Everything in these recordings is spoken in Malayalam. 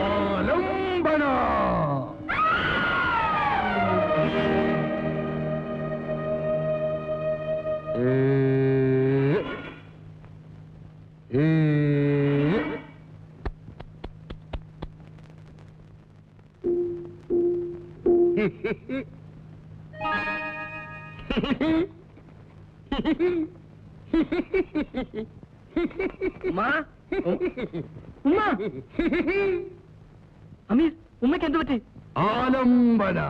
Olum bana! ഉമ്മ? ഉമ്മ? അമീർ ഉമ്മയ്ക്ക് എന്ത് പറ്റി? ആലംബന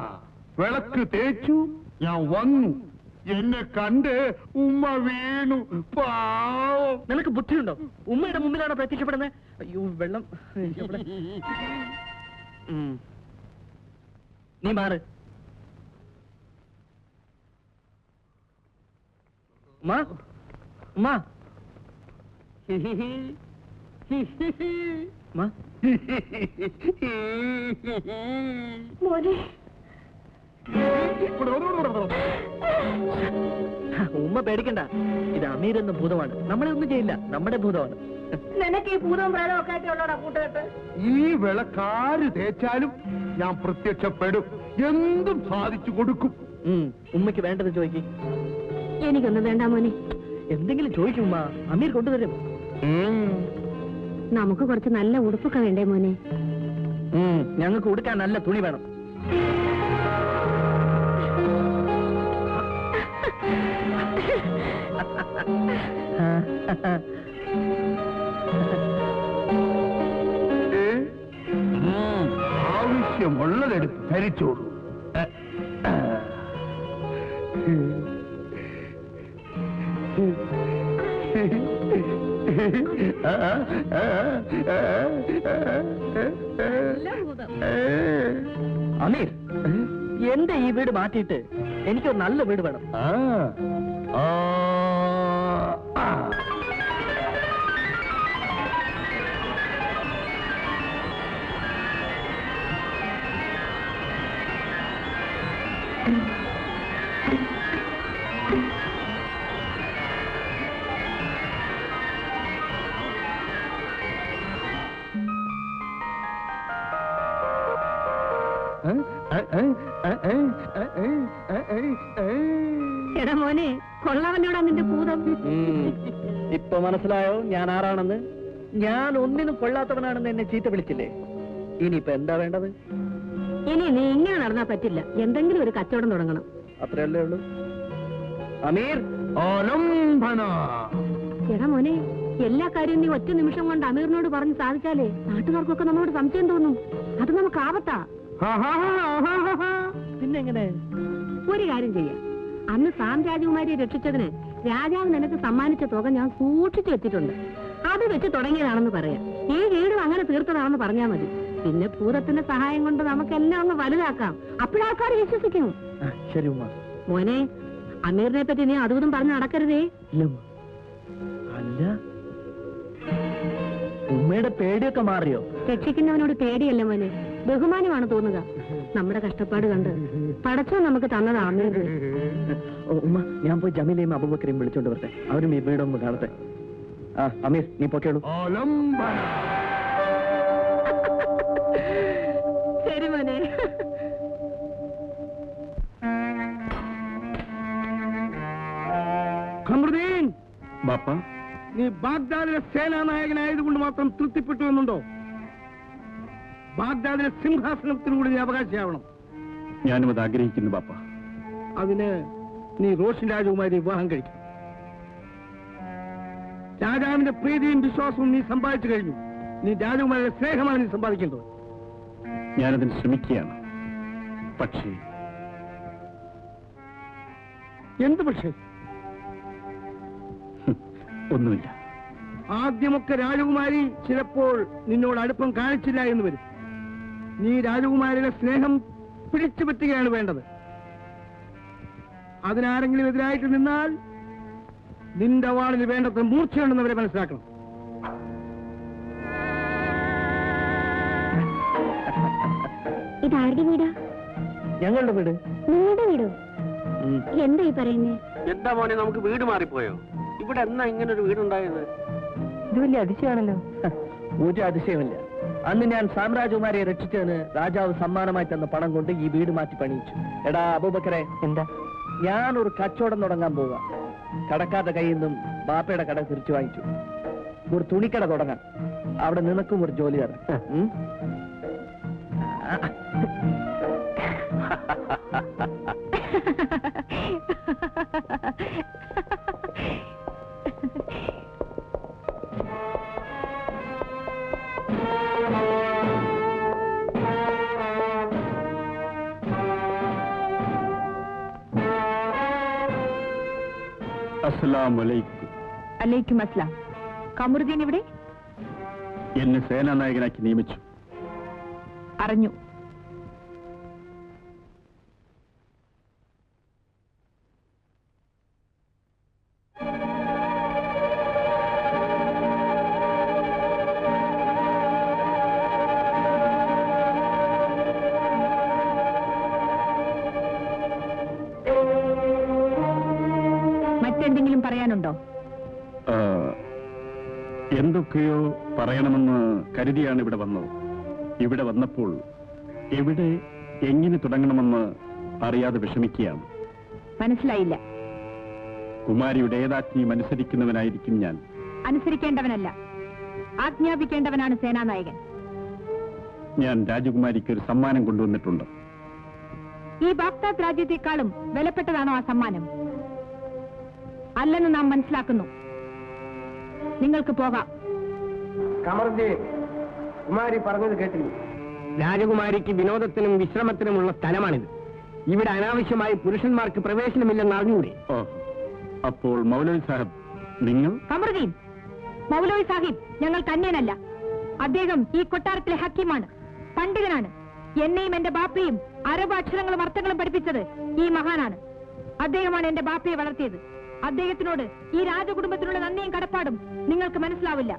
വിളക്ക് തേച്ചു ഞാൻ വന്നു. എന്നെ കണ്ട് ഉമ്മ വീണു. പാവം. നിനക്ക് ബുദ്ധിയുണ്ടോ? ഉമ്മയുടെ മുമ്പിലാണ് പ്രത്യക്ഷപ്പെടുന്നത് അയ്യോ വെള്ളം. നീ മാറ് ഉമ്മ ഉമ്മ ഉമ്മ മോനെ. ഉമ്മ പേടിക്കണ്ട. ഇത് അമീർ എന്ന ഭൂതമാണ്. നമ്മളെ ഒന്നും ചെയ്യില്ല. നമ്മുടെ ഭൂതമാണ്. നിനക്ക് ഈ ഭൂതവും പ്രേതമൊക്കെ കൂട്ടുകെട്ട്? ഈ വിളക്കാര് തേച്ചാലും ഞാൻ പ്രത്യക്ഷപ്പെടും. എന്തും സാധിച്ചു കൊടുക്കും. ഉമ്മയ്ക്ക് വേണ്ടത് ചോദിക്കും. എനിക്കൊന്നും വേണ്ട മോനെ. എന്തെങ്കിലും ചോദിക്കും അമീർ കൊണ്ടുവരും നമുക്ക് കുറച്ച് നല്ല ഉടുപ്പൊക്കെ വേണ്ടേ മോനെ? ഞങ്ങൾക്ക് ഉടുക്കാൻ നല്ല തുണി വേണം. ആവശ്യമുള്ളതെടുത്ത് ധരിച്ചോളൂ. അമീർ എന്റെ ഈ വീട് മാറ്റിയിട്ട് എനിക്കൊരു നല്ല വീട് വേണം ആ. ആ. എടാ മോനെ കൊള്ളവല്ലോടാ നിന്റെ ഭൂതം. ഇപ്പൊ മനസ്സിലായോ ഞാൻ ആരാണെന്ന്? ഞാൻ ഒന്നിനും കൊള്ളാത്തവനാണെന്ന് എന്നെ ചീത്ത വിളിച്ചില്ലേ? ഇനിയിപ്പൊ എന്താ വേണ്ടത്? ഇനി നീ ഇങ്ങനെ നടന്നാ പറ്റില്ല. എന്തെങ്കിലും ഒരു കച്ചവടം തുടങ്ങണം. അത്രയല്ലേ ഉള്ളൂ. അമീർ എടാ മോനെ എല്ലാ കാര്യവും നീ ഒറ്റ നിമിഷം കൊണ്ട് അമീറിനോട് പറഞ്ഞ് സാധിച്ചാലേ നാട്ടുകാർക്കൊക്കെ നമ്മളോട് സംശയം തോന്നും. അത് നമുക്ക് ആപത്താ. പിന്നെങ്ങനെ? ഒരു കാര്യം ചെയ്യാം. അന്ന് സാം രാജകുമാരിയെ രക്ഷിച്ചതിന് രാജാവ് നിനക്ക് സമ്മാനിച്ച തുക ഞാൻ സൂക്ഷിച്ചു വെച്ചിട്ടുണ്ട്. അത് വെച്ച് തുടങ്ങിയതാണെന്ന് പറയാം. ഈ വീടും അങ്ങനെ തീർത്തതാണെന്ന് പറഞ്ഞാൽ മതി. പിന്നെ പൂരത്തിന്റെ സഹായം കൊണ്ട് നമുക്കെല്ലാം ഒന്ന് വലുതാക്കാം. അപ്പോഴാൾക്കാർ വിശ്വസിക്കും. ശരി മോനെ അമീറിനെ പറ്റി നീ അതും പറഞ്ഞ് നടക്കരുതേ. അല്ല? ഉമ്മയുടെ പേടിയൊക്കെ മാറിയോ? രക്ഷിക്കുന്നവനോട് പേടിയല്ല മോനെ? ബഹുമാനമാണ് തോന്നുക. നമ്മുടെ കഷ്ടപ്പാട് കണ്ട് പടച്ചോ നമുക്ക് തന്നതാണ് ഓ, ഉമ്മ ഞാൻ പോയി ജമീലയും അബൂബക്കരെയും വിളിച്ചോണ്ട് വരട്ടെ. അവരും ഈ വീടൊന്ന് കാണട്ടെ. ആ അമീർ നീ പൊക്കേളൂ ആലംബന ശരി മോനെ. ഖമറുദ്ദീൻ ബാപ്പ. നീ ബാഗ്ദാദിലെ സേനാനായകനായതുകൊണ്ട് മാത്രം തൃപ്തിപ്പെട്ടു എന്നുണ്ടോ? ബാഗ്ദാദിലെ സിംഹാസനത്തിനൂടെ നീ അവകാശിയാവണം. ഞാനും അത് ആഗ്രഹിക്കുന്നു ബാപ്പ. അതിന് നീ റോഷൻ രാജകുമാരി വിവാഹം കഴിക്കും. രാജാവിന്റെ പ്രീതിയും വിശ്വാസവും നീ സമ്പാദിച്ചു കഴിഞ്ഞു. നീ രാജകുമാരിയുടെ സ്നേഹമാണ് നീ സമ്പാദിക്കേണ്ടത്. ഞാനതിന് ശ്രമിക്കുകയാണ്. പക്ഷേ എന്ത് പക്ഷേ? ഒന്നുമില്ല. ആദ്യമൊക്കെ രാജകുമാരി ചിലപ്പോൾ നിന്നോട് അടുപ്പം കാണിച്ചില്ല എന്ന് വരും. നീ രാജകുമാരിയുടെ സ്നേഹം പിടിച്ചു പറ്റുകയാണ് വേണ്ടത്. അതിനാരെങ്കിലും എതിരായിട്ട് നിന്നാൽ നിന്റെ വാളിൽ വേണ്ടത്ര മൂർച്ചയുണ്ടെന്നവരെ മനസ്സിലാക്കണം. ഇതാരുടെ വീടാ? ഞങ്ങളുടെ വീട്. നിങ്ങളുടെ വീടോ? എന്താ ഈ പറയുന്നേ? എന്താ മോനെ നമുക്ക് വീട് മാറിപ്പോയോ? ഇവിടെ എന്നാ ഇങ്ങനെ ഒരു വീടുണ്ടായത്? ഇത് വലിയ അതിശയാണല്ലോ ഒരു അതിശയമില്ല അന്ന് ഞാൻ സാമ്രാജ്യകുമാരിയെ രക്ഷിച്ചതിന് രാജാവ് സമ്മാനമായി തന്ന പണം കൊണ്ട് ഈ വീട് മാറ്റി പണിയിച്ചു. എടാ അബൂബക്കറെ. എന്താ? ഞാൻ ഒരു കച്ചവടം തുടങ്ങാൻ പോവാ. കടക്കാത്ത കയ്യിൽ നിന്നും ബാപ്പയുടെ കട തിരിച്ചു വാങ്ങിച്ചു. ഒരു തുണിക്കട തുടങ്ങാം. അവിടെ നിനക്കും ഒരു ജോലി തരാം. അലൈക്കും അസ്ലാം കമറുദ്ദീൻ ഇവിടെ എന്നെ സേനാനായകനാക്കി നിയമിച്ചു. അറിഞ്ഞു. മറ്റെന്തെങ്കിലും പറയാനുണ്ടോ? എന്തൊക്കെയോ പറയണമെന്ന് കരുതിയാണ് ഇവിടെ വന്നത്. ഇവിടെ വന്നപ്പോൾ എവിടെ എങ്ങനെ തുടങ്ങണമെന്ന് അറിയാതെ വിഷമിക്കുകയാണ്. മനസ്സിലായില്ല. കുമാരിയുടെ ഏതാജ്ഞയും അനുസരിക്കുന്നവനായിരിക്കും ഞാൻ. അനുസരിക്കേണ്ടവനല്ല. ആജ്ഞാപിക്കേണ്ടവനാണ് സേനാനായകൻ. ഞാൻ രാജകുമാരിക്ക് ഒരു സമ്മാനം കൊണ്ടുവന്നിട്ടുണ്ട്. ഈ ബാഗ്ദാദ് രാജ്യത്തെക്കാളും വിലപ്പെട്ടതാണോ ആ സമ്മാനം? അല്ലെന്ന് നാം മനസ്സിലാക്കുന്നു. നിങ്ങൾക്ക് പോകാം. കമർജി കുമാരി പറഞ്ഞത് കേട്ടില്ല? രാജകുമാരിക്ക് വിനോദത്തിനും വിശ്രമത്തിനുമുള്ള സ്ഥലമാണിത്. ഇവിടെ അനാവശ്യമായി പുരുഷന്മാർക്ക് പ്രവേശനമില്ലെന്ന് അറിഞ്ഞൂടെ? അപ്പോൾ മൗലവി സാഹിബ് നിങ്ങൾ? കമറുദ്ദീൻ മൗലവി സാഹിബ് ഞങ്ങൾ കന്യനല്ല അദ്ദേഹം ഈ കൊട്ടാരത്തിലെ ഹക്കീമാണ് പണ്ഡിതനാണ്. എന്നെയും എന്റെ ബാപ്പയും അറബ് അക്ഷരങ്ങളും അർത്ഥങ്ങളും പഠിപ്പിച്ചത് ഈ മഹാനാണ്. അദ്ദേഹമാണ് എന്റെ ബാപ്പയെ വളർത്തിയത്. അദ്ദേഹത്തിനോട് ഈ രാജകുടുംബത്തിനുള്ള നന്ദിയും കടപ്പാടും നിങ്ങൾക്ക് മനസ്സിലാവില്ല.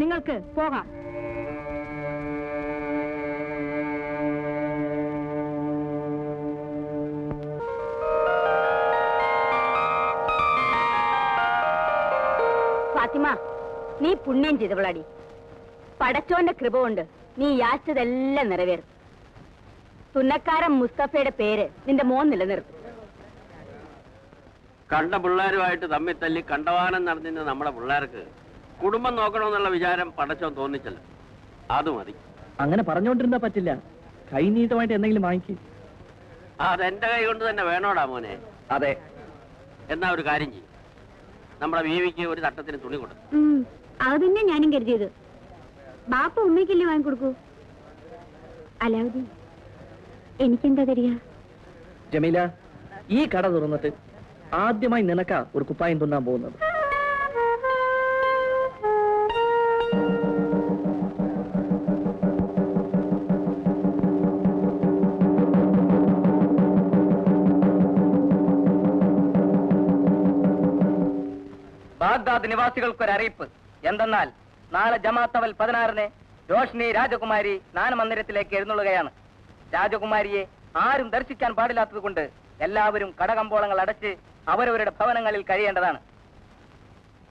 നിങ്ങൾക്ക് പോകാം. ഫാത്തിമ നീ പുണ്യം ചെയ്തവളാടി. പടച്ചോന്റെ കൃപ കൊണ്ട് നീ യാച്ചതെല്ലാം നിറവേറും. തുന്നക്കാരൻ മുസ്തഫയുടെ പേര് നിന്റെ മോൻ നിലനിർത്തും. കണ്ട പിള്ളേരുമായിട്ട് തമ്മിൽ തല്ലി കണ്ടവാനം നടന്നിരുന്ന നമ്മുടെ പിള്ളേർക്ക് കുടുംബം നോക്കണമെന്നുള്ള വിചാരം പടച്ചോ തോന്നിച്ചല്ല. അത് മതി. അങ്ങനെ പറഞ്ഞുകൊണ്ടിരുന്നാ പറ്റില്ല. കൈനീട്ടമായിട്ട് എന്തെങ്കിലും വാങ്ങിക്കും. അതെന്റെ കൈ കൊണ്ട് തന്നെ വേണോടാ മോനെ? അതെ. എന്നാ ഒരു കാര്യം ചെയ്യും. നമ്മുടെ ബീവിക്ക് ഒരു തട്ടത്തിന് തുണി കൊടുക്കും. അത് തന്നെ ഞാനും കരുതിയത്. ബാപ്പ ഉമ്മയ്ക്കല്ലേ വാങ്ങിക്കൊടുക്കൂ അലാവുദ്ദീൻ എനിക്കെന്താ തരിക? ജമീല ഈ കട തുറന്നിട്ട് ആദ്യമായി നിനക്കാ ഒരു കുപ്പായം തുന്നാൻ പോകുന്നത്. ബാഗ്ദാദ് നിവാസികൾക്കൊരു അറിയിപ്പ്. എന്തെന്നാൽ നാളെ ജമാത്തവൽ പതിനാറിന് രോഷ്നി രാജകുമാരി സ്നാനമന്ദിരത്തിലേക്ക് എഴുന്നള്ളുകയാണ്. രാജകുമാരിയെ ആരും ദർശിക്കാൻ പാടില്ലാത്തതുകൊണ്ട് എല്ലാവരും കടകമ്പോളങ്ങൾ അടച്ച് അവരവരുടെ ഭവനങ്ങളിൽ കഴിയേണ്ടതാണ്.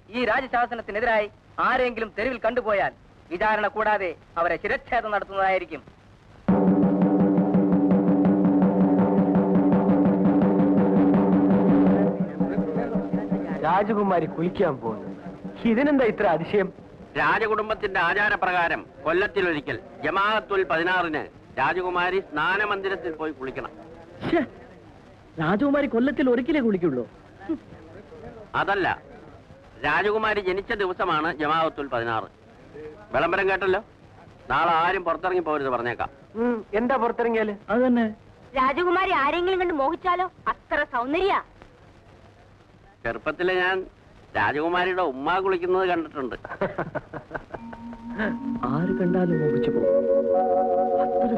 ഈ രാജശാസനത്തിനെതിരായി ആരെങ്കിലും തെരുവിൽ കണ്ടുപോയാൽ വിചാരണ കൂടാതെ അവരെ ശിരച്ഛേദം നടത്തുന്നതായിരിക്കും. രാജകുമാരി കുളിക്കാൻ പോകുന്നു. ഇതിനെന്താ ഇത്ര അതിശയം? രാജകുടുംബത്തിന്റെ ആചാരപ്രകാരം കൊല്ലത്തിലൊരിക്കൽ ജമാഅത്തുൽ പതിനാറിന് രാജകുമാരി സ്നാനമന്ദിരത്തിൽ പോയി കുളിക്കണം. രാജകുമാരി കൊല്ലത്തിൽ ഒരിക്കലേ കുളിക്കുള്ളൂ അതല്ല. രാജകുമാരി ജനിച്ച ദിവസമാണ് ജമാഅത്തുൽ പതിനാറ്. വിളംബരം കേട്ടല്ലോ? നാളെ ആരും പുറത്തിറങ്ങി പോരുത് പറഞ്ഞേക്കാം. എന്താ പുറത്തിറങ്ങിയാൽ? അത് തന്നെ രാജകുമാരി ആരെങ്കിലും കണ്ട് മോഹിച്ചാലോ? അത്ര സൗന്ദര്യ. ചെറുപ്പത്തിൽ ഞാൻ രാജകുമാരിയുടെ ഉമ്മ കുളിക്കുന്നത് കണ്ടിട്ടുണ്ട്. ആര് കണ്ടാലും മോഹിച്ചു പോകും. അത്ര